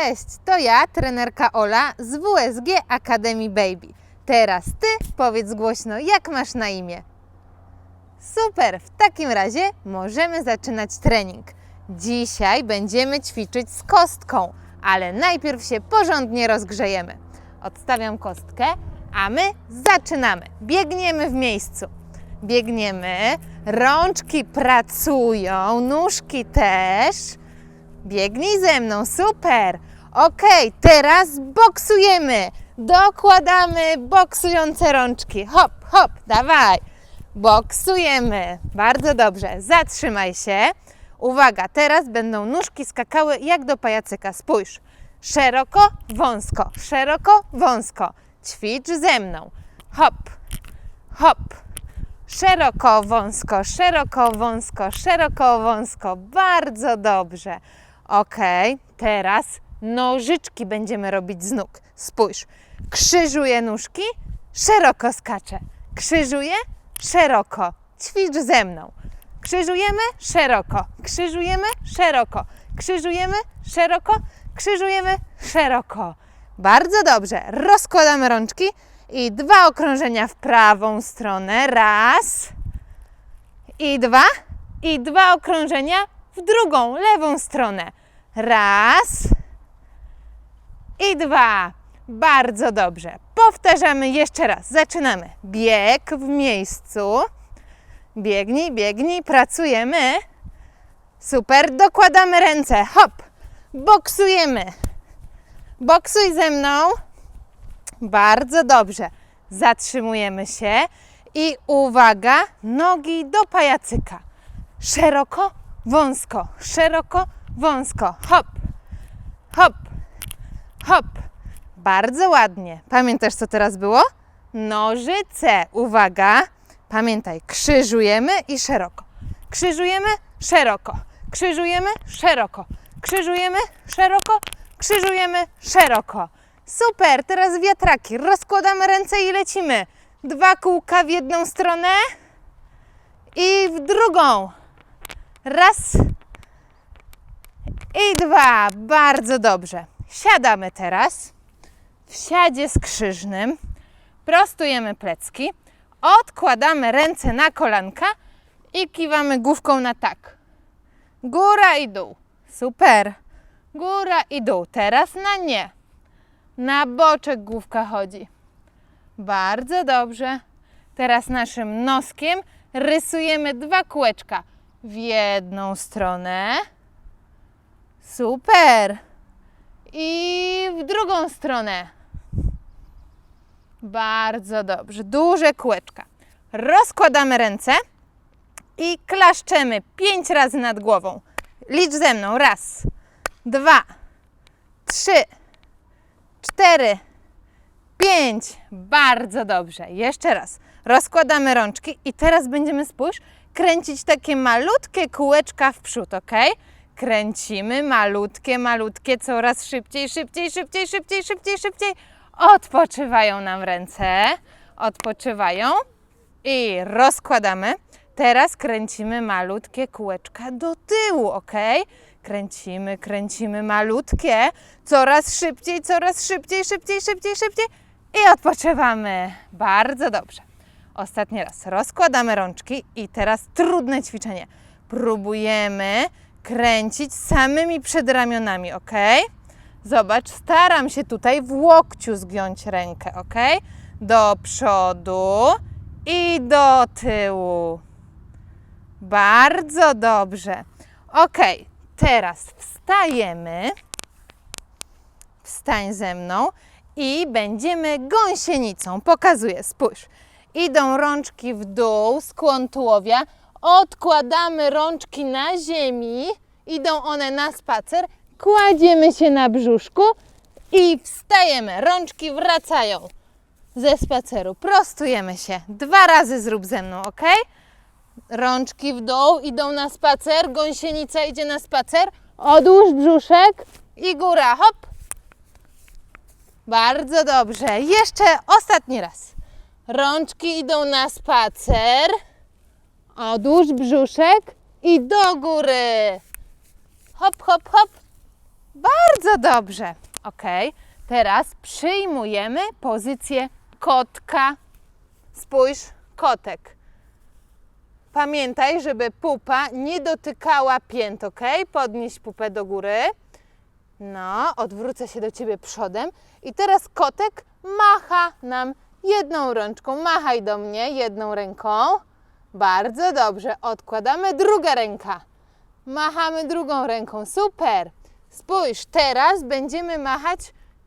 Cześć, to ja, trenerka Ola z WSG Academy Baby. Teraz ty powiedz głośno, jak masz na imię. Super, w takim razie możemy zaczynać trening. Dzisiaj będziemy ćwiczyć z kostką, ale najpierw się porządnie rozgrzejemy. Odstawiam kostkę, a my zaczynamy. Biegniemy w miejscu. Biegniemy, rączki pracują, nóżki też. Biegnij ze mną, super. Ok, teraz boksujemy. Dokładamy boksujące rączki. Hop, hop, dawaj. Boksujemy. Bardzo dobrze. Zatrzymaj się. Uwaga, teraz będą nóżki skakały jak do pajacyka. Spójrz. Szeroko, wąsko, szeroko, wąsko. Ćwicz ze mną. Hop, hop. Szeroko, wąsko, szeroko, wąsko, szeroko, wąsko. Bardzo dobrze. Ok, teraz nożyczki będziemy robić z nóg. Spójrz. Krzyżuję nóżki, szeroko skaczę. Krzyżuję, szeroko. Ćwicz ze mną. Krzyżujemy, szeroko. Krzyżujemy, szeroko. Krzyżujemy, szeroko. Krzyżujemy, szeroko. Bardzo dobrze. Rozkładamy rączki i dwa okrążenia w prawą stronę. Raz i dwa. I dwa okrążenia w drugą, lewą stronę. Raz i dwa. Bardzo dobrze. Powtarzamy jeszcze raz. Zaczynamy. Bieg w miejscu. Biegnij, biegnij, pracujemy. Super. Dokładamy ręce. Hop. Boksujemy. Boksuj ze mną. Bardzo dobrze. Zatrzymujemy się i uwaga, nogi do pajacyka. Szeroko, wąsko, szeroko, wąsko. Hop, hop, hop. Bardzo ładnie. Pamiętasz, co teraz było? Nożyce. Uwaga. Pamiętaj, krzyżujemy i szeroko. Krzyżujemy, szeroko. Krzyżujemy, szeroko. Krzyżujemy, szeroko. Krzyżujemy, szeroko. Super, teraz wiatraki. Rozkładamy ręce i lecimy. Dwa kółka w jedną stronę i w drugą. Raz i dwa. Bardzo dobrze. Siadamy teraz w siadzie skrzyżnym. Prostujemy plecki. Odkładamy ręce na kolanka i kiwamy główką na tak. Góra i dół. Super. Góra i dół. Teraz na nie. Na boczek główka chodzi. Bardzo dobrze. Teraz naszym noskiem rysujemy dwa kółeczka w jedną stronę. Super. I w drugą stronę. Bardzo dobrze. Duże kółeczka. Rozkładamy ręce i klaszczemy pięć razy nad głową. Licz ze mną. Raz, dwa, trzy, cztery, pięć. Bardzo dobrze. Jeszcze raz. Rozkładamy rączki i teraz będziemy, spójrz, kręcić takie malutkie kółeczka w przód, ok? Kręcimy malutkie, malutkie, coraz szybciej, szybciej, szybciej, szybciej, szybciej, szybciej. Odpoczywają nam ręce. Odpoczywają i rozkładamy. Teraz kręcimy malutkie kółeczka do tyłu, ok? Kręcimy, kręcimy malutkie, coraz szybciej, coraz szybciej, szybciej, szybciej, szybciej i odpoczywamy. Bardzo dobrze. Ostatni raz rozkładamy rączki i teraz trudne ćwiczenie. Próbujemy kręcić samymi przedramionami, ok? Zobacz, staram się tutaj w łokciu zgiąć rękę, ok? Do przodu i do tyłu. Bardzo dobrze. Ok, teraz wstajemy. Wstań ze mną i będziemy gąsienicą. Pokazuję, spójrz. Idą rączki w dół, skłon tułowia. Odkładamy rączki na ziemi. Idą one na spacer. Kładziemy się na brzuszku i wstajemy. Rączki wracają ze spaceru. Prostujemy się. Dwa razy zrób ze mną, ok? Rączki w dół, idą na spacer. Gąsienica idzie na spacer. Odłóż brzuszek i góra. Hop. Bardzo dobrze. Jeszcze ostatni raz. Rączki idą na spacer. Odłóż brzuszek i do góry. Hop, hop, hop. Bardzo dobrze. Ok, teraz przyjmujemy pozycję kotka. Spójrz, kotek. Pamiętaj, żeby pupa nie dotykała pięt, ok? Podnieś pupę do góry. No, odwrócę się do ciebie przodem. I teraz kotek macha nam jedną rączką. Machaj do mnie jedną ręką. Bardzo dobrze. Odkładamy druga ręka. Machamy drugą ręką. Super. Spójrz, teraz będziemy machać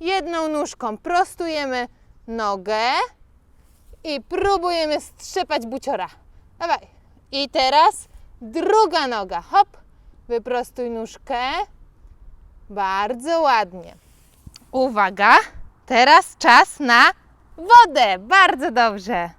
jedną nóżką. Prostujemy nogę i próbujemy strzepać buciora. Dawaj. I teraz druga noga. Hop. Wyprostuj nóżkę. Bardzo ładnie. Uwaga. Teraz czas na wodę. Bardzo dobrze.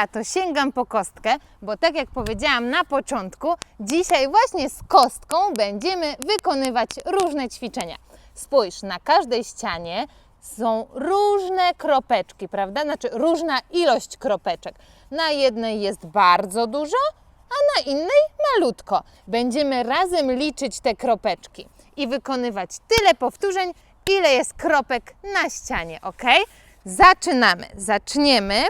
Dobra, to sięgam po kostkę, bo tak jak powiedziałam na początku, dzisiaj właśnie z kostką będziemy wykonywać różne ćwiczenia. Spójrz, na każdej ścianie są różne kropeczki, prawda? Znaczy różna ilość kropeczek. Na jednej jest bardzo dużo, a na innej malutko. Będziemy razem liczyć te kropeczki i wykonywać tyle powtórzeń, ile jest kropek na ścianie, ok? Zaczynamy. Zaczniemy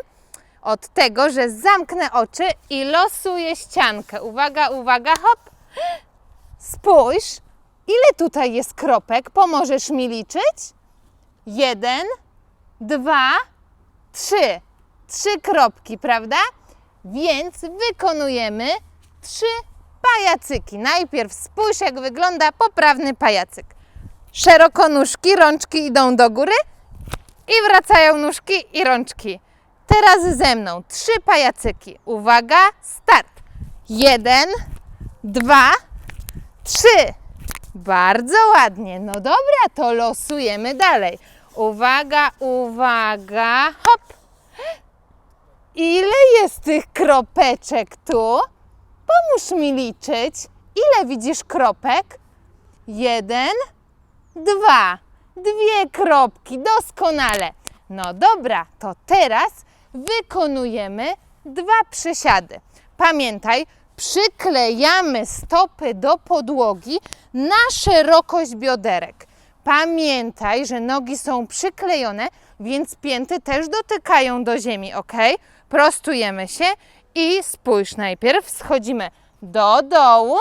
od tego, że zamknę oczy i losuję ściankę. Uwaga, uwaga, hop. Spójrz, ile tutaj jest kropek? Pomożesz mi liczyć? Jeden, dwa, trzy. Trzy kropki, prawda? Więc wykonujemy trzy pajacyki. Najpierw spójrz, jak wygląda poprawny pajacyk. Szeroko nóżki, rączki idą do góry i wracają nóżki i rączki. Teraz ze mną trzy pajacyki. Uwaga, start. Jeden, dwa, trzy. Bardzo ładnie. No dobra, to losujemy dalej. Uwaga, uwaga, hop. Ile jest tych kropeczek tu? Pomóż mi liczyć. Ile widzisz kropek? Jeden, dwa, dwie kropki, doskonale. No dobra, to teraz wykonujemy dwa przysiady. Pamiętaj, przyklejamy stopy do podłogi na szerokość bioderek. Pamiętaj, że nogi są przyklejone, więc pięty też dotykają do ziemi, ok? Prostujemy się i spójrz, najpierw schodzimy do dołu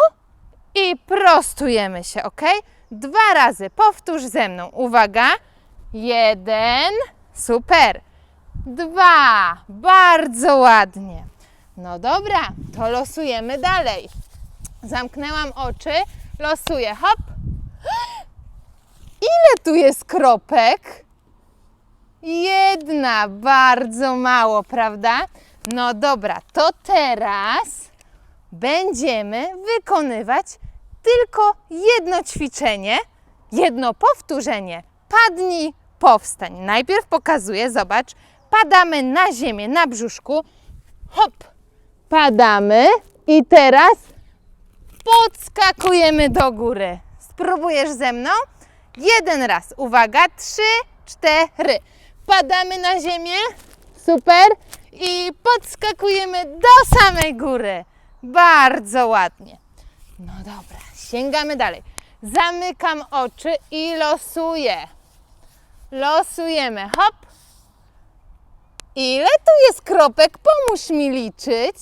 i prostujemy się, ok? Dwa razy, powtórz ze mną. Uwaga. Jeden, super. Dwa, bardzo ładnie. No dobra, to losujemy dalej. Zamknęłam oczy, losuję, hop. Ile tu jest kropek? Jedna, bardzo mało, prawda? No dobra, to teraz będziemy wykonywać tylko jedno ćwiczenie, jedno powtórzenie. Padnij, powstań. Najpierw pokazuję, zobacz, padamy na ziemię, na brzuszku. Hop, padamy i teraz podskakujemy do góry. Spróbujesz ze mną? Jeden raz. Uwaga, trzy, cztery. Padamy na ziemię. Super. I podskakujemy do samej góry. Bardzo ładnie. No dobra, sięgamy dalej. Zamykam oczy i losuję. Losujemy. Hop. Ile tu jest kropek? Pomóż mi liczyć.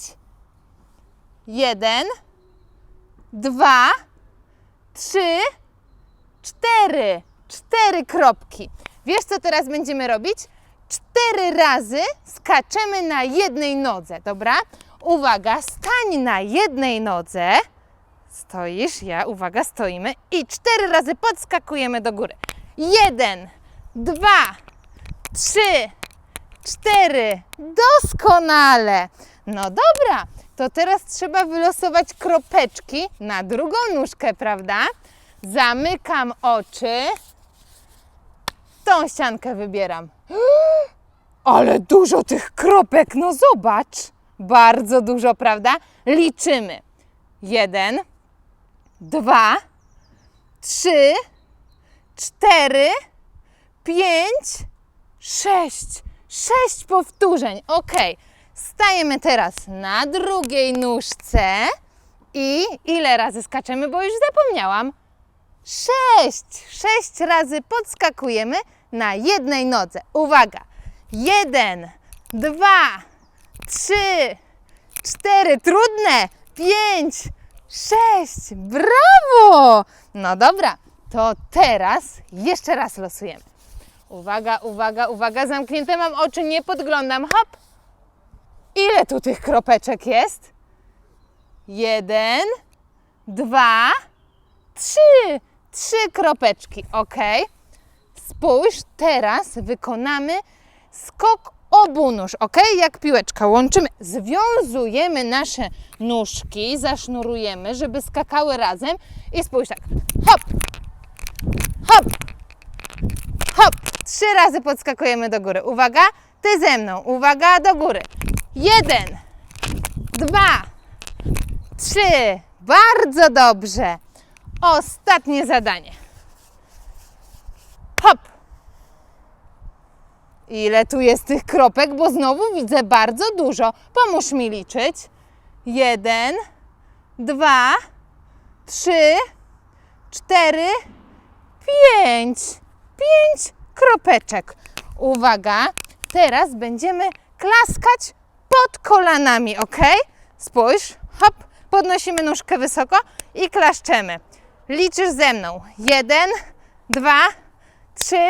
Jeden, dwa, trzy, cztery. Cztery kropki. Wiesz, co teraz będziemy robić? Cztery razy skaczemy na jednej nodze, dobra? Uwaga, stań na jednej nodze. Stoisz, ja, uwaga, stoimy i cztery razy podskakujemy do góry. Jeden, dwa, trzy, cztery. Doskonale. No dobra, to teraz trzeba wylosować kropeczki na drugą nóżkę, prawda? Zamykam oczy. Tą ściankę wybieram. Ale dużo tych kropek, no zobacz. Bardzo dużo, prawda? Liczymy. Jeden, dwa, trzy, cztery, pięć, sześć. Sześć powtórzeń. Ok. Stajemy teraz na drugiej nóżce i ile razy skaczemy, bo już zapomniałam. Sześć. Sześć razy podskakujemy na jednej nodze. Uwaga. Jeden, dwa, trzy, cztery. Trudne. Pięć, sześć. Brawo! No dobra, to teraz jeszcze raz losujemy. Uwaga, uwaga, uwaga. Zamknięte mam oczy, nie podglądam. Hop. Ile tu tych kropeczek jest? Jeden, dwa, trzy. Trzy kropeczki, ok. Spójrz, teraz wykonamy skok obu nóż, ok? Jak piłeczka. Łączymy, związujemy nasze nóżki, zasznurujemy, żeby skakały razem. I spójrz tak. Hop, hop, hop. Trzy razy podskakujemy do góry. Uwaga, ty ze mną. Uwaga, do góry. Jeden, dwa, trzy. Bardzo dobrze. Ostatnie zadanie. Hop. Ile tu jest tych kropek, bo znowu widzę bardzo dużo. Pomóż mi liczyć. Jeden, dwa, trzy, cztery, pięć. Pięć kropeczek. Uwaga, teraz będziemy klaskać pod kolanami, ok? Spójrz, hop, podnosimy nóżkę wysoko i klaszczemy. Liczysz ze mną. Jeden, dwa, trzy,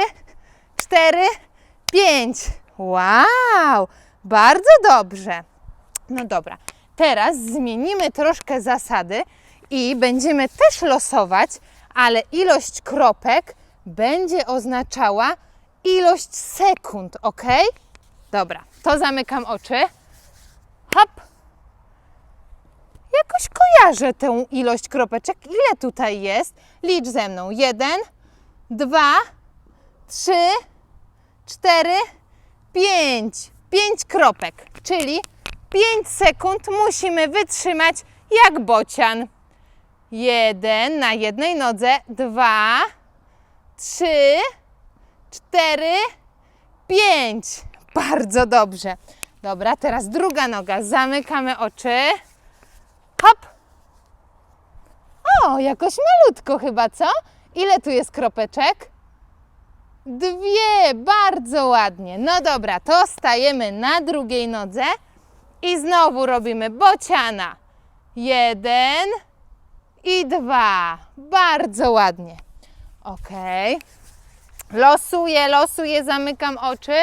cztery, pięć. Wow, bardzo dobrze. No dobra, teraz zmienimy troszkę zasady i będziemy też losować, ale ilość kropek będzie oznaczała ilość sekund, ok? Dobra, to zamykam oczy. Hop. Jakoś kojarzę tę ilość kropeczek. Ile tutaj jest? Licz ze mną. Jeden, dwa, trzy, cztery, pięć. Pięć kropek, czyli pięć sekund musimy wytrzymać jak bocian. Jeden na jednej nodze, dwa, trzy, cztery, pięć. Bardzo dobrze. Dobra, teraz druga noga. Zamykamy oczy. Hop. O, jakoś malutko chyba, co? Ile tu jest kropeczek? Dwie, bardzo ładnie. No dobra, to stajemy na drugiej nodze i znowu robimy bociana. Jeden i dwa. Bardzo ładnie. Ok. Losuję, losuję, zamykam oczy.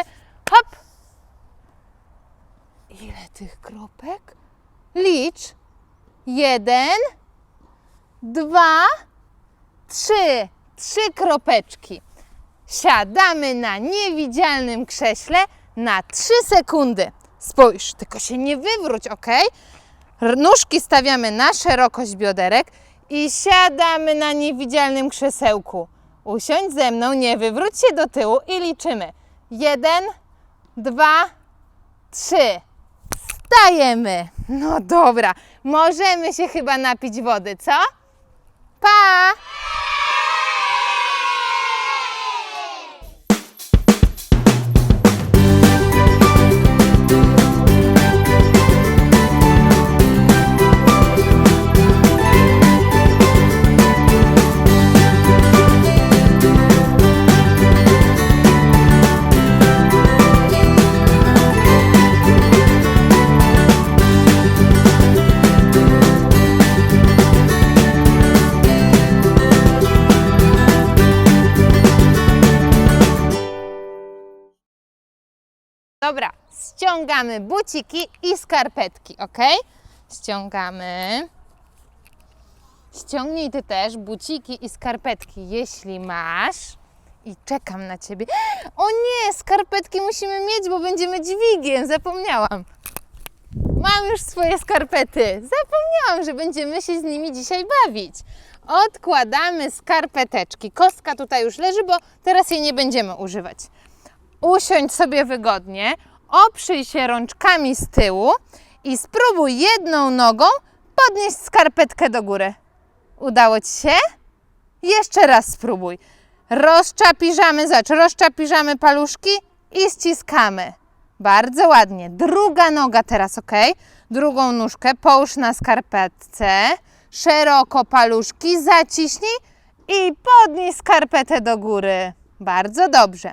Hop. Ile tych kropek? Licz. Jeden, dwa, trzy. Trzy kropeczki. Siadamy na niewidzialnym krześle na trzy sekundy. Spójrz, tylko się nie wywróć, ok? Nóżki stawiamy na szerokość bioderek i siadamy na niewidzialnym krzesełku. Usiądź ze mną, nie wywróć się do tyłu i liczymy. Jeden, dwa, trzy. Stajemy. No dobra, możemy się chyba napić wody, co? Pa! Dobra, ściągamy buciki i skarpetki, ok? Ściągamy. Ściągnij ty też buciki i skarpetki, jeśli masz. I czekam na ciebie. O nie, skarpetki musimy mieć, bo będziemy dźwigiem, zapomniałam. mam już swoje skarpety. Zapomniałam, że będziemy się z nimi dzisiaj bawić. Odkładamy skarpeteczki. Kostka tutaj już leży, bo teraz jej nie będziemy używać. Usiądź sobie wygodnie, oprzyj się rączkami z tyłu i spróbuj jedną nogą podnieść skarpetkę do góry. Udało Ci się? Jeszcze raz spróbuj. Rozczapiżamy, zacz, rozczapiżamy paluszki i ściskamy. Bardzo ładnie. Druga noga teraz, ok? Drugą nóżkę połóż na skarpetce. Szeroko paluszki, zaciśnij i podnieś skarpetę do góry. Bardzo dobrze.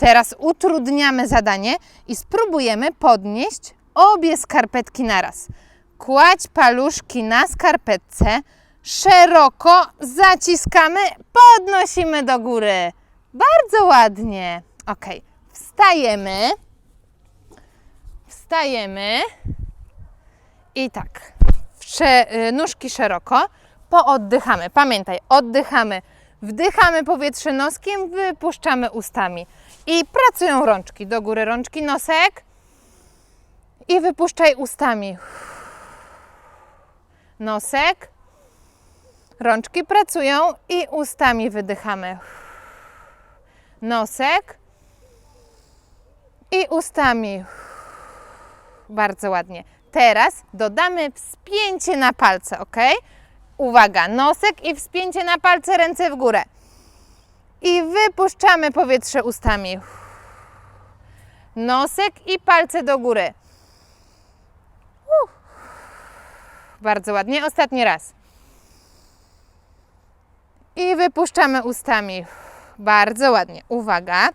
Teraz utrudniamy zadanie i spróbujemy podnieść obie skarpetki naraz. Kładź paluszki na skarpetce, szeroko zaciskamy, podnosimy do góry. Bardzo ładnie. Ok, wstajemy. Wstajemy. I tak, y, nóżki szeroko, pooddychamy. Pamiętaj, oddychamy, wdychamy powietrze noskiem, wypuszczamy ustami. I pracują rączki, do góry rączki, nosek i wypuszczaj ustami. Nosek, rączki pracują i ustami wydychamy. Nosek i ustami. Bardzo ładnie. Teraz dodamy wspięcie na palce, ok? Uwaga, nosek i wspięcie na palce, ręce w górę. I wypuszczamy powietrze ustami. Nosek i palce do góry. Bardzo ładnie. Ostatni raz. I wypuszczamy ustami. Bardzo ładnie. Uwaga.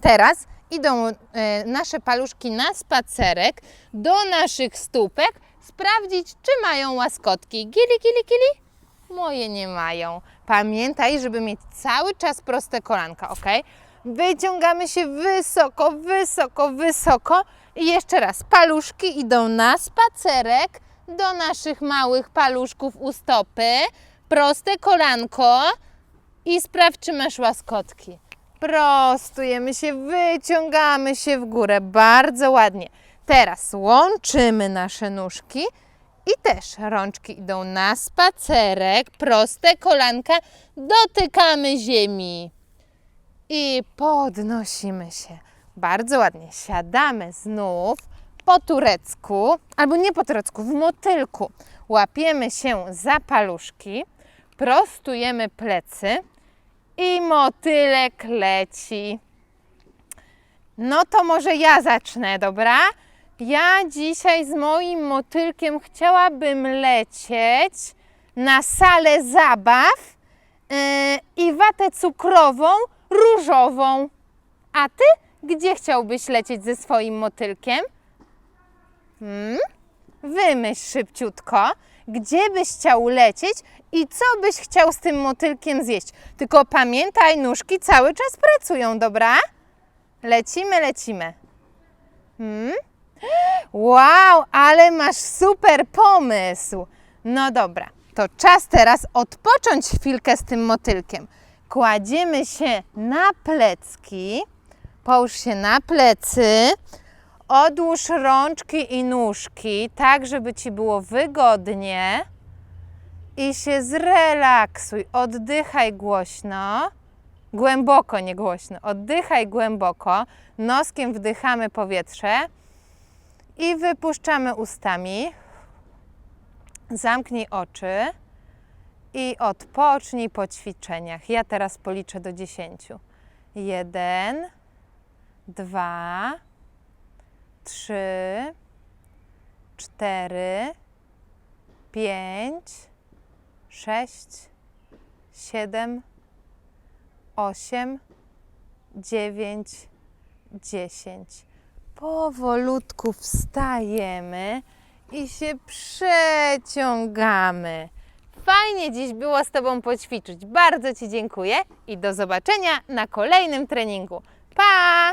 Teraz idą e, nasze paluszki na spacerek do naszych stópek, sprawdzić, czy mają łaskotki. Gili, gili, gili? Moje nie mają. Pamiętaj, żeby mieć cały czas proste kolanka, ok? Wyciągamy się wysoko, wysoko, wysoko. I jeszcze raz, paluszki idą na spacerek do naszych małych paluszków u stopy. Proste kolanko i sprawdź, czy masz łaskotki. Prostujemy się, wyciągamy się w górę. Bardzo ładnie. Teraz łączymy nasze nóżki i też rączki idą na spacerek. Proste kolanka, dotykamy ziemi i podnosimy się. Bardzo ładnie. Siadamy znów po turecku, albo nie po turecku, w motylku. Łapiemy się za paluszki, prostujemy plecy i motylek leci. No to może ja zacznę, dobra? Ja dzisiaj z moim motylkiem chciałabym lecieć na salę zabaw yy, i watę cukrową różową. A ty gdzie chciałbyś lecieć ze swoim motylkiem? Hmm? Wymyśl szybciutko, gdzie byś chciał lecieć i co byś chciał z tym motylkiem zjeść. Tylko pamiętaj, nóżki cały czas pracują, dobra? Lecimy, lecimy. Hmm? Wow, ale masz super pomysł. No dobra, to czas teraz odpocząć chwilkę z tym motylkiem. Kładziemy się na plecki, połóż się na plecy, odłóż rączki i nóżki, tak żeby ci było wygodnie i się zrelaksuj. Oddychaj głośno. Głęboko, nie głośno. Oddychaj głęboko. Noskiem wdychamy powietrze i wypuszczamy ustami. Zamknij oczy i odpocznij po ćwiczeniach. Ja teraz policzę do dziesięciu. Jeden, dwa, trzy, cztery, pięć, sześć, siedem, osiem, dziewięć, dziesięć. Powolutku wstajemy i się przeciągamy. Fajnie dziś było z Tobą poćwiczyć. Bardzo Ci dziękuję i do zobaczenia na kolejnym treningu. Pa!